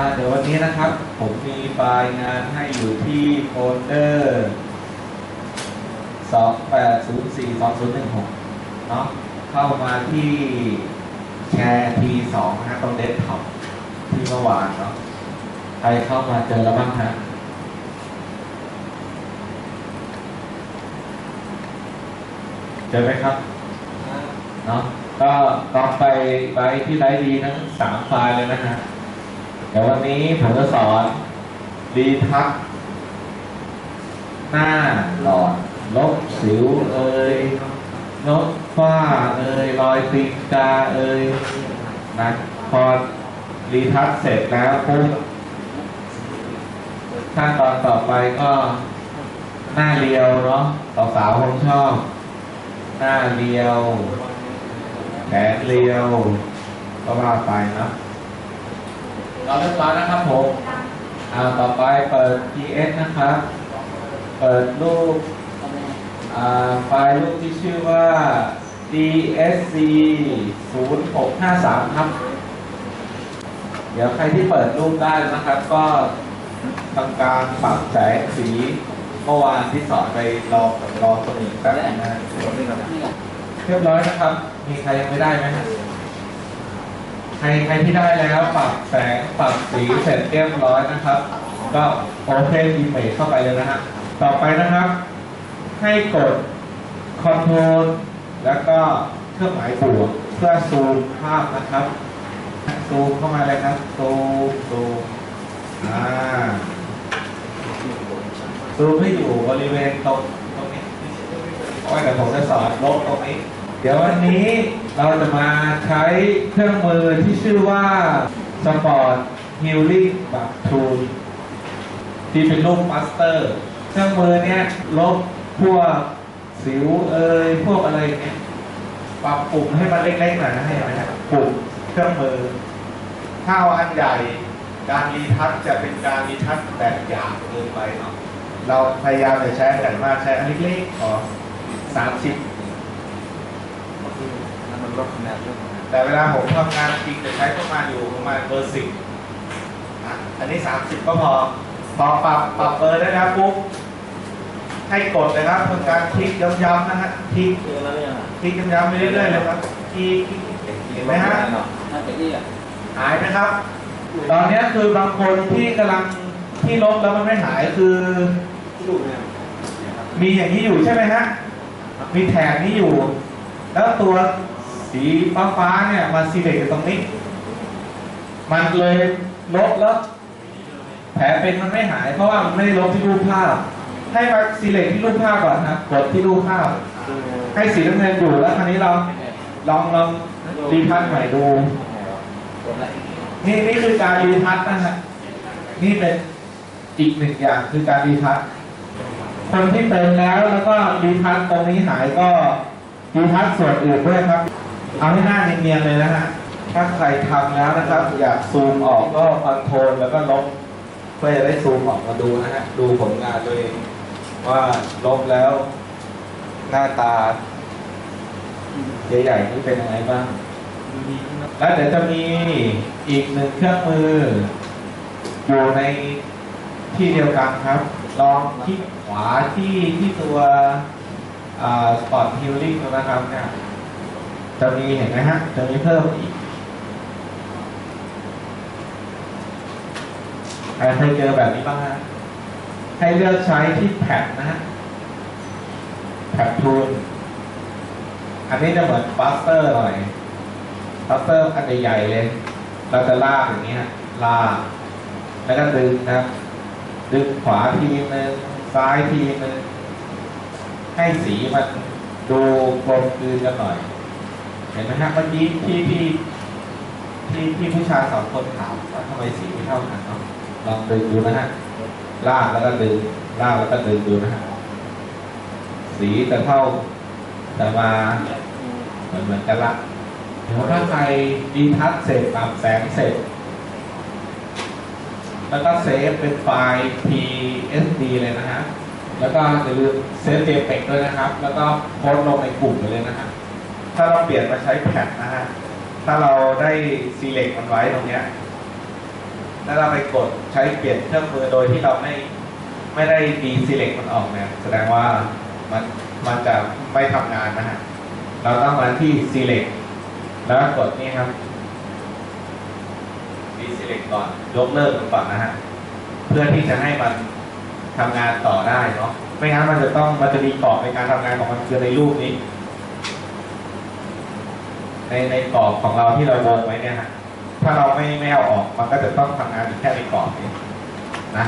อ่าเดี๋ยววันนี้นะครับ ผมมีไฟล์งานให้อยู่ที่โฟลเดอร์28042016เนาะเข้ามาที่แชร์ T2 นะฮะตรงเดสก์ท็อปที่เมื่อวานเนาะใครเข้ามาเจอแล้วบ้างฮะเจอไหมครับเนาะก็ลองไปไปที่ไลฟ์ดีทั้งสามไฟล์เลยนะฮะ เดี๋ยววันนี้ผมจะสอนรีทัก หน้าหลอด ลบสิวเอ่ยลบฝ้าเอ่ยรอยตีนกาเอ่ยนะพอรีทัชเสร็จแล้วปุ๊บขั้นตอนต่อไปก็ หน้าเรียวเนาะสาวๆคงชอบ หน้าเรียวแขนเรียว ก็ว่าไปนะ เราเรียบร้อยนะครับผมอ่าต่อไปเปิด PS นะครับ เปิดรูปอ่าไฟล์รูปที่ชื่อว่า DSC 0653 ครับ เดี๋ยวใครที่เปิดรูปได้นะครับ ก็ทำการปรับแสงสีเมื่อวานที่สอนไปรอรอตัวหนึ่งแป๊บนึงนะเรียบร้อยนะครับ มีใครยังไม่ได้ไหมฮะ ใครใครที่ได้แล้วปรับแสงปรับสีเสร็จเรียบร้อยนะครับ ก็โอเพนอีเมจเข้าไปเลยนะฮะต่อไปนะครับ ให้กด Ctrl แล้วก็เครื่องหมายบวกเพื่อซูมภาพนะครับซูมเข้ามาเลยครับซูมซูมอ่าซูมให้อยู่บริเวณตรงตรงนี้เพระว่าเดี๋ยวผมจะสอนลบตรงนี้ เดี๋ยววันนี้เราจะมาใช้เครื่องมือที่ชื่อว่า Sport Healing แบบ Tool ที่เป็นรูปมาสเตอร์ เครื่องมือเนี้ยลบพวกสิวเอ่ยพวกอะไรเนี้ยปรับปุ่มให้มันเล็กๆหน่อยนะให้ไหมครับปุ่มเครื่องมือถ้าเอาอันใหญ่การรีทัชจะเป็นการรีทัชแบบหยาบเกินไปเนาะเราพยายามจะใช้อันใหญ่มากใช้อันเล็กๆพอสามสิบ ลดคะแนนเรื่องคะแนนแต่เวลาผมทำงานจริงจะใช้ประมาณอยู่ประมาณเบอร์สิบนะอันนี้สามสิบก็พอ พอปรับปรับเบอร์ได้แล้วปุ๊บ ให้กดเลยครับทำการคลิกย้ำๆนะฮะ คลิกเจอแล้วเนี่ยคลิกย้ำๆไปเรื่อยๆเลยครับคลิกคลิกคลิกเห็นไหมฮะน่าจะนี่อะหายนะครับ ตอนนี้คือบางคนที่กำลังที่ลบแล้วมันไม่หายคือดูเนี่ยมีอย่างนี้อยู่ใช่ไหมฮะ มีแถบนี้อยู่ แล้วตัว สีฟ้าฟ้าเนี่ยมาซีเล็กตรงนี้ มันเลยลบแล้ว แผลเป็นมันไม่หาย เพราะว่ามันไม่ได้ลบที่รูปภาพ ให้มาซีเล็กที่รูปภาพก่อนนะกดที่รูปภาพ ให้สีน้ำเงินอยู่แล้วคราวนี้เราลองลองรีทัชใหม่ดูนี่นี่คือการรีทัชนะฮะนี่เป็นอีกหนึ่งอย่างคือการรีทัชคนที่เติมแล้วแล้วก็รีทัชตรงนี้หายก็รีทัชส่วนอื่นด้วยครับ เอาให้หน้าเนียนๆเลยนะฮะถ้าใครทำแล้วนะครับ อยากซูมออกก็คอนโทรลแล้วก็ลบเพื่อจะได้ซูมออกมาดูนะฮะดูผลงานตัวเองว่าลบแล้ว หน้าตาใหญ่ๆนี่เป็นยังไงบ้าง แล้วเดี๋ยวจะมีอีกหนึ่งเครื่องมือ อยู่ในที่เดียวกันครับ ลองคลิกขวาที่ที่ตัวสปอร์ตฮิลลิ่งนะครับเนี่ย จะมีเห็นไหมฮะจะมีเพิ่มอีกใครเคยเจอแบบนี้บ้างฮะให้เลือกใช้ที่แผ่นนะฮะแผ่นทูลอันนี้จะเหมือนบัสเตอร์หน่อยบัสเตอร์อันใหญ่ๆเลย เราจะลากอย่างนี้ฮะลากแล้วก็ดึงนะครับ ดึงขวาทีนึงซ้ายทีนึงให้สีมันดูกลมกลืนกันหน่อย เห็นไหมฮะเมื่อกี้ที่ที่ที่ที่ผู้ชายสองคนถามว่าทำไมสีไม่เท่ากันเนาะลองดึงดูนะฮะลากแล้วก็ดึงลากแล้วก็ดึงดูนะฮะสีจะเท่าแต่มาเหมือนเหมือนกันละเดี๋ยวถ้าใครดีทัชเสร็จปรับแสงเสร็จ แล้วก็เซฟเป็นไฟล์ PSD เลยนะฮะแล้วก็อย่าลืมเซฟ JPEG ด้วยนะครับ แล้วก็โพสลงในกลุ่มไปเลยนะฮะ ถ้าเราเปลี่ยนมาใช้แพดนะฮะ ถ้าเราได้ select มันไว้ตรงเนี้ยแล้วเราไปกดใช้เปลี่ยนเครื่องมือโดยที่เราไม่ไม่ได้ดี select มันออกเนี่ย แสดงว่ามันมันจะไม่ทำงานนะฮะ เราต้องมาที่ select แล้วกดนี่ครับดี select ก่อน ยกเลิกมันก่อนนะฮะ เพื่อที่จะให้มันทำงานต่อได้เนาะ ไม่งั้นมันจะต้องมันจะมีกรอบในการทำงานของมันคือในรูปนี้ ในในกรอบของเราที่เราวงไว้เนี่ยฮะถ้าเราไม่ไม่เอาออกมันก็จะต้องทำงานอยู่แค่ในกรอบนี้นะ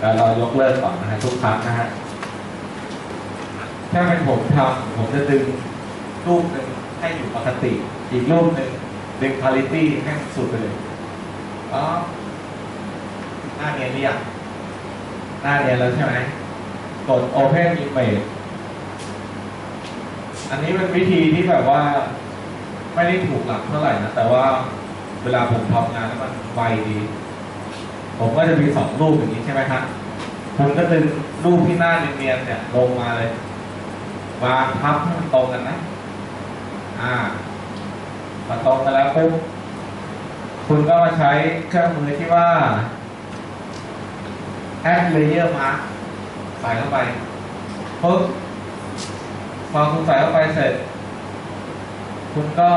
แล้วเรายกเลิกก่อนนะฮะทุกครั้งนะฮะถ้าเป็นผมทำผมจะดึงรูปหนึ่งให้อยู่ปกติ อีกรูปหนึ่งดึง quality ให้สุดไปเลยอ๋อหน้าเนียนหรือยังหน้าเนียนแล้วใช่ไหมกด open image อันนี้เป็นวิธีที่แบบว่า ไม่ได้ถูกหลักเท่าไหร่นะแต่ว่าเวลาผมทำงานแล้วมันไวดี ผมก็จะมีสองรูปอย่างนี้ใช่ไหมครับคุณก็ดึงรูปที่หน้าเนียนๆเนี่ยลงมาเลยวางพับให้มันตรงกันนะ อ่ามาตรงกันแล้วปุ๊บคุณก็มาใช้เครื่องมือที่ว่า add layer mask ใส่เข้าไปปุ๊บพอคุณใส่เข้าไปเสร็จ คุณก็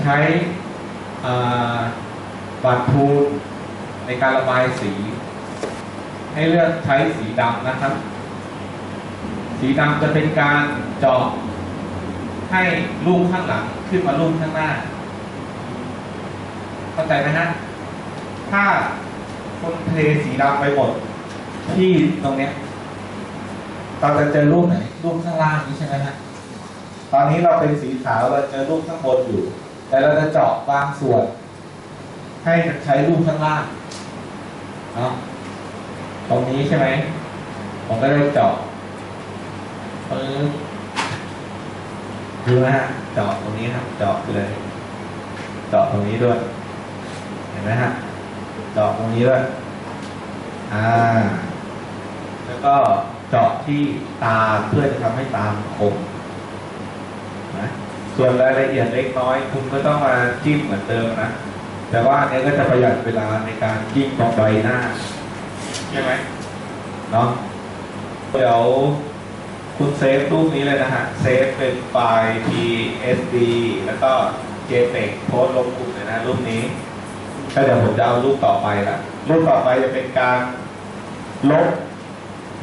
ใช้บัตรทูลในการระบายสี ให้เลือกใช้สีดำนะครับ สีดำจะเป็นการเจาะให้รูปข้างหลังขึ้นมารูปข้างหน้า เข้าใจไหมฮะถ้าคุณเทสีดำไปหมดที่ตรงเนี้ยเราจะเจอรูปไหนรูปข้างล่างนี้ใช่ไหมฮะ ตอนนี้เราเป็นสีขาวเราเจอรูปข้างบนอยู่ แต่เราจะเจาะบางส่วน ให้ใช้รูปข้างล่างเนาะตรงนี้ใช่ไหมผมก็ได้เจาะปึ๊บดูนะฮะเจาะตรงนี้ครับเจาะเลยเจาะตรงนี้ด้วย เห็นไหมฮะเจาะตรงนี้ด้วยอ่า แล้วก็เจาะที่ตาเพื่อจะทำให้ตาคม ส่วนรายละเอียดเล็กน้อย คุณก็ต้องมาจิ้มเหมือนเดิมนะ แต่ว่าอันนี้ก็จะประหยัดเวลาในการจิ้มตรงใบหน้า ใช่ไหมเนาะเดี๋ยวคุณเซฟรูปนี้เลยนะฮะ เซฟเป็นไฟล์ PSD แล้วก็ JPEG โพสต์ลงกลุ่มเลยนะรูปนี้ก็เดี๋ยวผมจะเอารูปต่อไปละรูปต่อไปจะเป็นการลบ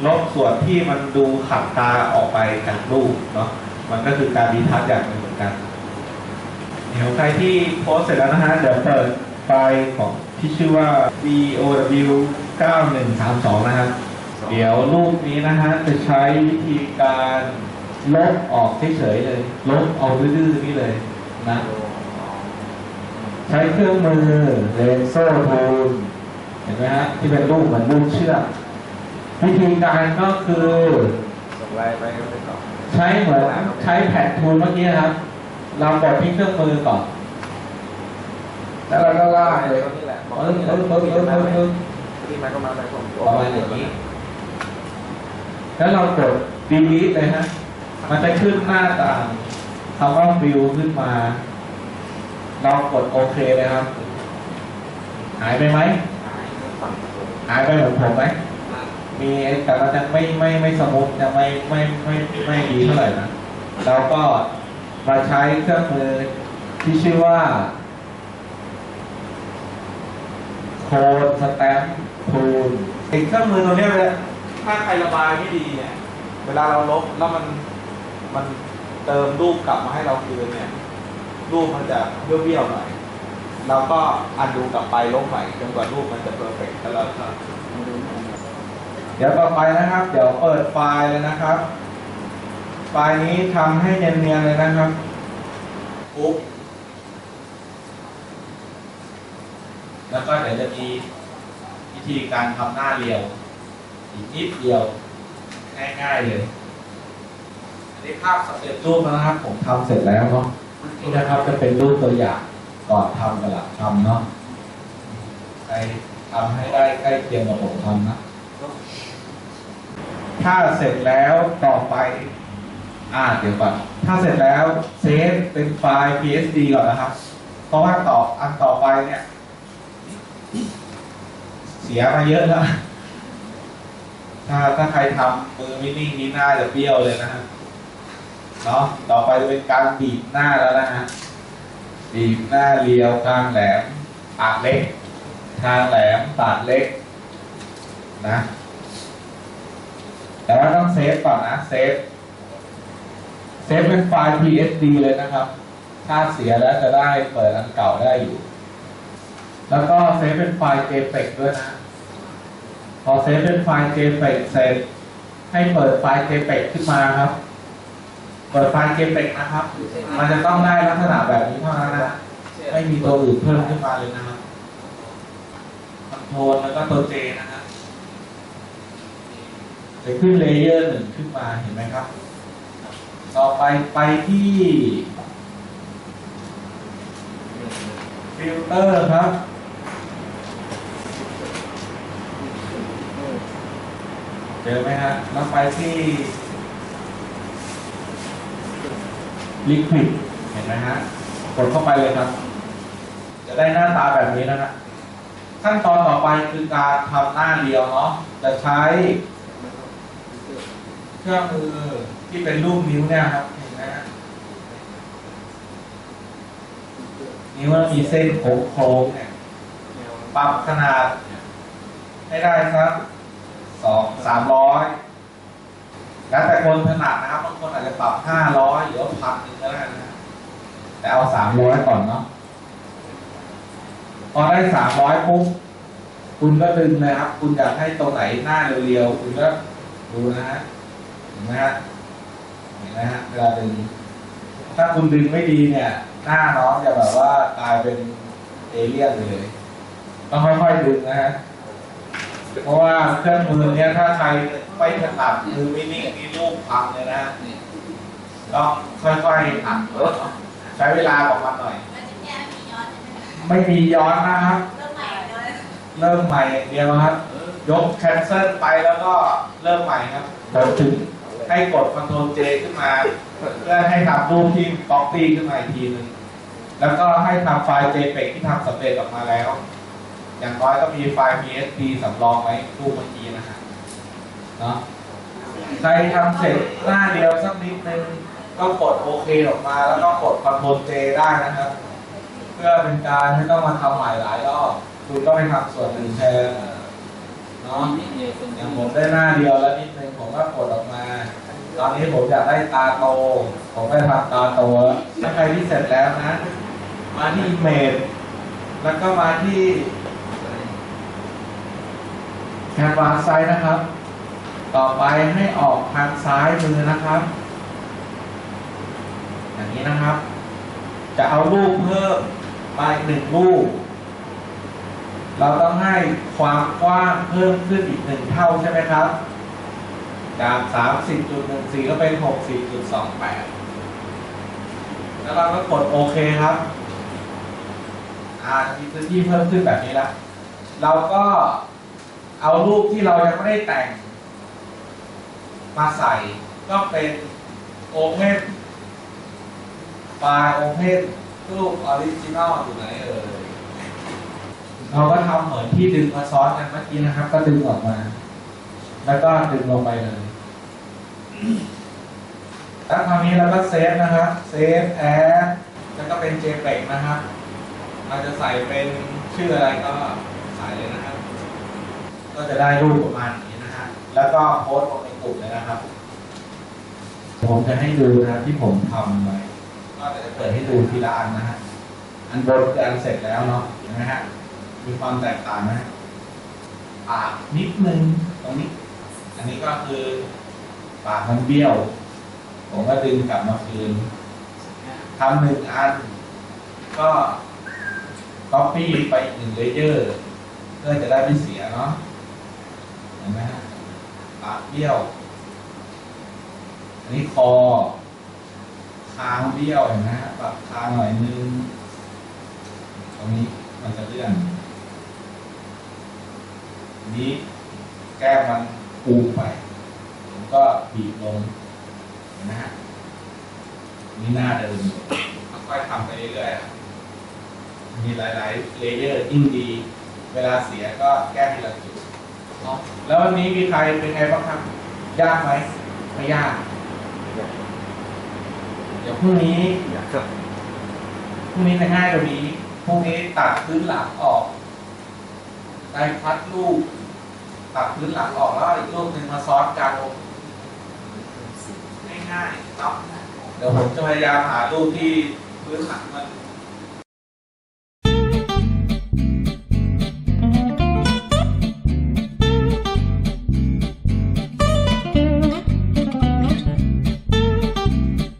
ลบส่วนที่มันดูขัดตาออกไปจากรูปเนาะมันก็คือการดีทัชอย่างหนึ่งเหมือน กัน เดี๋ยวใครที่โพสต์เสร็จแล้วนะฮะ เดี๋ยวเปิดไฟล์ของที่ชื่อว่า vow 9132 นะครับ เดี๋ยวรูปนี้นะฮะ จะใช้วิธีการลบออกเฉยๆเลย ลบเอาดื้อๆนี่เลยนะ ใช้เครื่องมือเลนโซ่ทูลเห็นไหมฮะ ที่เป็นรูปเหมือนรูปเชือกวิธีการก็คือ ส่งไลน์ไปก็ไปต่อ ใช้เหมือนใช้แผ่นทูลเมื่อกี้ครับ เรากดที่เครื่องมือก่อน แล้วเราก็ลากเลยนี่แหละบอกเออเออเออเออเออเออที่มาก็มาไปผมประมาณอย่างนี้ แล้วเรากด delete เลยฮะ มันจะขึ้นหน้าต่างคำว่า view ขึ้นมา เรากดโอเคเลยครับ หายไปไหม หายไปเหมือนผมไหม มีแต่มันยังไม่ไม่ไม่สมูทยังไม่ไม่ไม่ไม่ดีเท่าไหร่นะ เราก็ มาใช้เครื่องมือที่ชื่อว่าโคนสแตมป์ทูลไอ้เครื่องมือตัวเนี้ยเวลาถ้าใครระบายไม่ดีเนี่ยเวลาเราลบแล้วมันมันเติมรูปกลับมาให้เราคืนเนี่ย รูปมันจะเบี้ยวๆหน่อยเราก็อันดูกลับไปลบใหม่จนกว่ารูปมันจะเพอร์เฟกต์แล้วเราจะเดี๋ยวต่อไปนะครับ เดี๋ยวเปิดไฟล์เลยนะครับ ไฟล์นี้ทำให้เนียนๆเลยนะครับปุ๊บแล้วก็เดี๋ยวจะมีวิธีการทำหน้าเรียว อีกนิดเดียว ง่ายๆเลย อันนี้ภาพสำเร็จรูปนะครับ ผมทำเสร็จแล้วเนาะนี่นะครับจะเป็นรูปตัวอย่างก่อนทำกับหลังทำเนาะใครทำให้ได้ใกล้เคียงกับผมทำนะ ถ้าเสร็จแล้วต่อไป อ่าเดี๋ยวก่อนถ้าเสร็จแล้วเซฟเป็นไฟล์ PSD ก่อนนะครับ เพราะว่าต่ออันต่อไปเนี่ย เสียมาเยอะแล้ว ถ้าถ้าใครทำมือไม่นิ่งนี่หน้าจะเบี้ยวเลยนะฮะเนาะต่อไปจะเป็นการบีบหน้าแล้วนะฮะบีบหน้าเรียวกลางแหลมปากเล็กทางแหลมปากเล็กนะแต่ว่าต้องเซฟก่อนนะเซฟ เซฟเป็นไฟล์ PSD เลยนะครับ ถ้าเสียแล้วจะได้เปิดอันเก่าได้อยู่ แล้วก็เซฟเป็นไฟล์ JPEG ด้วยนะ พอเซฟเป็นไฟล์ JPEG เสร็จให้เปิดไฟล์ JPEG ขึ้นมาครับ เปิดไฟล์ JPEG นะครับ มันจะต้องได้ลักษณะแบบนี้เท่านั้นนะ ไม่มีตัวอื่นเพิ่มขึ้นมาเลยนะครับคอนโทรลแล้วก็ตัว J นะครับจะขึ้นเลเยอร์หนึ่งขึ้นมาเห็นไหมครับ ต่อไปไปที่ฟิลเตอร์ครับ เจอไหมฮะแล้วไปที่ลิควิดเห็นไหมฮะกดเข้าไปเลยครับ จะได้หน้าตาแบบนี้นะฮะขั้นตอนต่อไปคือการทำหน้าเดียวเนาะจะใช้ เครื่องมือที่เป็นรูปนิ้วเนี่ยครับเห็นไหมฮะนิ้วมันมีเส้นโค้งๆเนี่ยปรับขนาดให้ได้สักสองสามร้อยแล้วแต่คนถนัดนะครับบางคนอาจจะปรับห้าร้อยหรือว่าพันหนึ่งก็ได้นะแต่เอาสามร้อยก่อนเนาะพอได้สามร้อยปุ๊บคุณก็ดึงเลยครับ คุณอยากให้ตรงไหนหน้าเรียวๆคุณก็ดูนะฮะ ไหมฮะเห็นไหมฮะเวลาดึงถ้าคุณดึงไม่ดีเนี่ย หน้าน้องจะแบบว่ากลายเป็นเอเลี่ยนเลยต้องค่อยๆดึงนะฮะเพราะว่าเครื่องมือเนี้ยถ้าใครไม่ถนัดมือไม่นิ่งนี่ลูกพังเลยนะต้องค่อยๆหัดใช้เวลาของมันหน่อยมันจะแก้มีย้อนใช่ไหมคะไม่มีย้อนนะครับ เริ่มใหม่เลยเริ่มใหม่อย่างเดียวครับ ยกแคนเซิลไปแล้วก็เริ่มใหม่ครับผมถึง ให้กด Ctrl J ขึ้นมา เพื่อให้ทำรูปที่ copy ขึ้นมาอีกทีหนึงแล้วก็ให้ทำไฟล์ JPEG ที่ทำสำเร็จออกมาแล้ว อย่างน้อยก็มีไฟล์ PSD สำรองไว้รูปเมื่อกี้นะฮะเนาะใครทำเสร็จหน้าเดียวสักนิดนึงก็กดโอเคออกมาแล้วก็กด Ctrl J ได้นะครับ เพื่อเป็นการไม่ต้องมาทำใหม่หลายรอบคุณก็ไปทำส่วนหนึ่งแทนเนาะอย่างผมได้หน้าเดียวแล้วนิดนึงผมก็กดออกมา ตอนนี้ผมอยากได้ตาโต ผมก็ทำตาโตถ้าใครที่เสร็จแล้วนะ มาที่เมดแล้วก็มาที่แคนวาสไซด์นะครับ ต่อไปให้ออกทางซ้ายมือนะครับ อย่างนี้นะครับ จะเอารูปเพิ่มมาอีกหนึ่งรูป เราต้องให้ความกว้างเพิ่มขึ้นอีกหนึ่งเท่าใช่ไหมครับ จาก 30.14 ก็เป็น60.28 แล้วเราก็กดโอเคครับ อ่ามีพื้นที่เพิ่มขึ้นแบบนี้แล้วเราก็เอารูปที่เรายังไม่ได้แต่ง มาใส่ก็เป็น Open ไฟล์ Open รูปออริจินอลอยู่ไหนเอ่ยเราก็ทำเหมือนที่ดึงมาซ้อนกันเมื่อกี้นะครับ ก็ดึงออกมา แล้วก็ดึงลงไปเลยแล้วคราวนี้เราก็เซฟนะครับ เซฟแอดแล้วก็เป็น JPEG นะครับ เราจะใส่เป็นชื่ออะไรก็ใส่เลยนะครับ ก็จะได้รูปประมาณนี้นะฮะ แล้วก็โพสต์ลงในกลุ่มเลยนะครับ ผมจะให้ดูนะครับที่ผมทำไปก็จะเปิดให้ดูทีละอันนะฮะ อันบนคืออันเสร็จแล้วเนาะ เห็นไหมฮะ มีความแตกต่างนะปากนิดนึงตรงนี้ อันนี้ก็คือปากมันเบี้ยว ผมก็ดึงกลับมาคืนทำหนึ่งอัน ก็ก๊อปปี้ไปหนึ่งเลเยอร์เพื่อจะได้ไม่เสียเนาะเห็นไหมฮะปากเบี้ยว อันนี้คอคางเบี้ยวเห็นไหมฮะปรับคางหน่อยนึงตรงนี้มันจะเลื่อนนี้แก้มมัน ปูไปผมก็บีบลงเห็นไหมฮะนี่หน้าเดิมค่อยๆทำไปเรื่อยๆครับมีหลายๆเลเยอร์ยิ่งดี เวลาเสียก็แก้ทีละจุดเนาะแล้ววันนี้มีใครเป็นไงบ้างครับ ยากไหมไม่ยาก เดี๋ยวพรุ่งนี้อยากครับพรุ่งนี้จะง่ายกว่านี้พรุ่งนี้ตัดพื้นหลังออกได้พัดลูก ตัดพื้นหลังออกแล้วอีกลูกหนึ่งมาซ้อนกันง่ายๆเนาะเดี๋ยวผมจะพยายามหารูปที่พื้นหลังมัน